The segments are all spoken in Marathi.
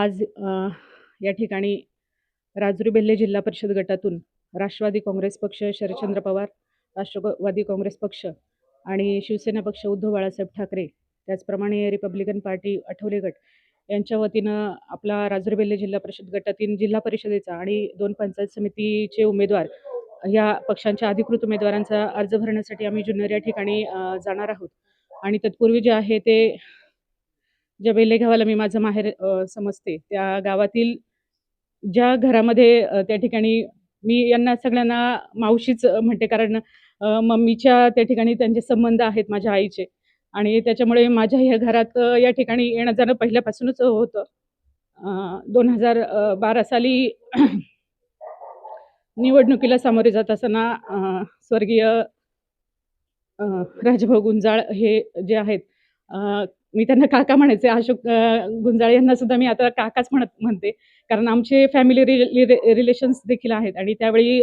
आज या ठिकाणी राजुरी बेल्ले जिल्हा परिषद गटातून राष्ट्रवादी काँग्रेस पक्ष शरदचंद्र पवार राष्ट्रवादी काँग्रेस पक्ष आणि शिवसेना पक्ष उद्धव बाळासाहेब ठाकरे त्याचप्रमाणे रिपब्लिकन पार्टी आठवले गट यांच्या वतीनं आपला राजुरी बेल्ले जिल्हा परिषद गटातील जिल्हा परिषदेचा आणि दोन पंचायत समितीचे उमेदवार या पक्षांच्या अधिकृत उमेदवारांचा अर्ज भरण्यासाठी आम्ही जुन्नर या ठिकाणी जाणार आहोत. आणि तत्पूर्वी जे आहे ते ज्या बेल्ले गावाला मी माझं माहेर समजते त्या गावातील ज्या घरामध्ये त्या ठिकाणी मी यांना सगळ्यांना मावशीच म्हणते कारण मम्मीच्या त्या ठिकाणी त्यांचे संबंध आहेत माझ्या आईचे आणि त्याच्यामुळे माझ्या ह्या घरात या ठिकाणी येणं जाणं पहिल्यापासूनच होतं. दोन हजार बारा साली निवडणुकीला सामोरे जात असताना स्वर्गीय राजभाऊ गुंजाळ हे जे आहेत मी त्यांना काका म्हणायचे अशोक गुंजाळे यांना सुद्धा मी आता काकाच म्हणत म्हणते. कारण आमचे फॅमिली रिलेशन्स देखील आहेत आणि त्यावेळी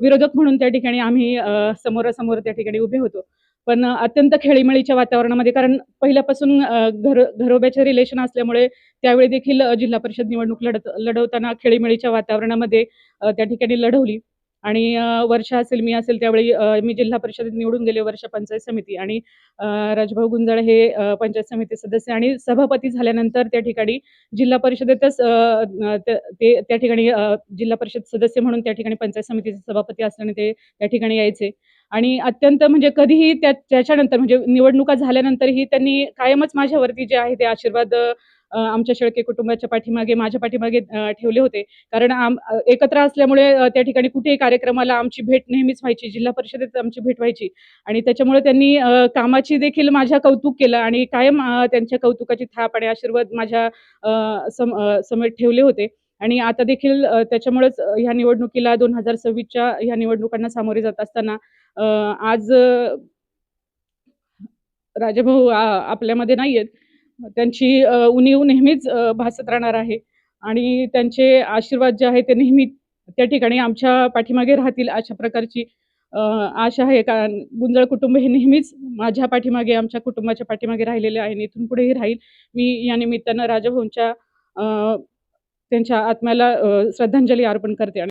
विरोधक म्हणून त्या ठिकाणी आम्ही समोरासमोर त्या ठिकाणी उभे होतो. पण अत्यंत खेळीमेळीच्या वातावरणामध्ये कारण पहिल्यापासून घर घरोब्याचे रिलेशन असल्यामुळे त्यावेळी देखील जिल्हा परिषद निवडणूक लढत लढवताना खेळीमेळीच्या वातावरणामध्ये त्या ठिकाणी लढवली. आणि वर्षा असेल मी असेल त्यावेळी मी जिल्हा परिषदेत निवडून गेले वर्षा पंचायत समिती आणि राजभाऊ गुंजाळ हे पंचायत समिती सदस्य आणि सभापती झाल्यानंतर त्या ठिकाणी जिल्हा परिषदेतच ते त्या ठिकाणी जिल्हा परिषद सदस्य म्हणून त्या ठिकाणी पंचायत समितीचे सभापती असल्याने ते त्या ठिकाणी यायचे. आणि अत्यंत म्हणजे कधीही त्या त्याच्यानंतर म्हणजे निवडणुका झाल्यानंतरही त्यांनी कायमच माझ्यावरती जे आहे ते आशीर्वाद आमच्या शेळके कुटुंबाच्या पाठीमागे माझ्या पाठीमागे ठेवले होते. कारण आम एकत्र असल्यामुळे त्या ठिकाणी कुठेही कार्यक्रमाला आमची भेट नेहमीच व्हायची. जिल्हा परिषदेत आमची भेट व्हायची. आणि त्याच्यामुळे त्यांनी कामाची देखील माझ्या कौतुक केलं आणि कायम त्यांच्या कौतुकाची थाप आणि आशीर्वाद माझ्या सम समोर ठेवले होते. आणि आता देखील त्याच्यामुळेच ह्या निवडणुकीला दोन हजार सव्वीसच्या ह्या निवडणुकांना सामोरे जात असताना अ, आज अ, राजाभाऊ आपल्यामध्ये नाही आहेत. त्यांची उणीव नेहमीच भासत राहणार आहे आणि त्यांचे आशीर्वाद जे आहे ते नेहमी त्या ठिकाणी आमच्या पाठीमागे राहतील अशा प्रकारची आशा आहे. कारण गुंजळ कुटुंब हे नेहमीच माझ्या पाठीमागे, आमच्या कुटुंबाच्या पाठीमागे राहिलेले आहे आणि इथून पुढेही राहील. मी या निमित्तानं राजभवनच्या अ, त्यांच्या आत्म्याला श्रद्धांजली अर्पण करते आणि